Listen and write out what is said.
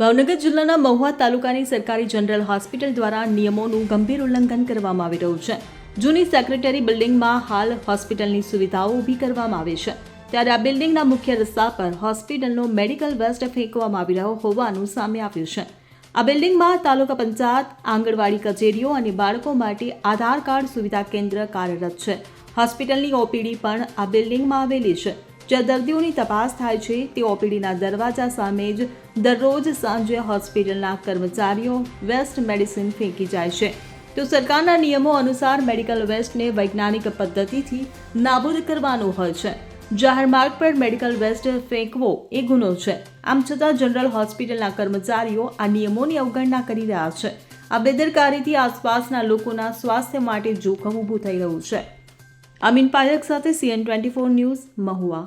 ભાવનગર જિલ્લાના મહુવા તાલુકાની સરકારી જનરલ હોસ્પિટલ દ્વારા નિયમોનું ગંભીર ઉલ્લંઘન કરવામાં આવી રહ્યું છે. જૂની સેક્રેટરી બિલ્ડિંગમાં હાલ હોસ્પિટલની સુવિધાઓ ઊભી કરવામાં આવી છે. ત્યારે આ બિલ્ડિંગના મુખ્ય રસ્તા પર હોસ્પિટલનો મેડિકલ વેસ્ટ ફેંકવામાં આવી રહ્યો હોવાનું સામે આવ્યું છે. આ બિલ્ડિંગમાં તાલુકા પંચાયત, આંગણવાડી કચેરીઓ અને બાળકો માટે આધાર કાર્ડ સુવિધા કેન્દ્ર કાર્યરત છે. હોસ્પિટલની ઓપીડી પણ આ બિલ્ડિંગમાં આવેલી છે. જ્યાં દર્દીઓની તપાસ થાય છે તે ઓપીડીના દરવાજા સામે જ દરરોજ સાંજે હોસ્પિટલના કર્મચારીઓ વેસ્ટ મેડિસિન ફેંકી જાય છે. તો સરકારના નિયમો અનુસાર મેડિકલ વેસ્ટને વૈજ્ઞાનિક પદ્ધતિથી નાબૂદ કરવાનું હોય છે. જાહેર માર્ગ પર મેડિકલ વેસ્ટ ફેંકવો એ ગુનો છે. આમ છતાં જનરલ હોસ્પિટલના કર્મચારીઓ આ નિયમોની અવગણના કરી રહ્યા છે. આ બેદરકારીથી આસપાસના લોકોના સ્વાસ્થ્ય માટે જોખમ ઊભું થઈ રહ્યું છે. અમીન પાયક સાથે CN twenty four news Mahuva.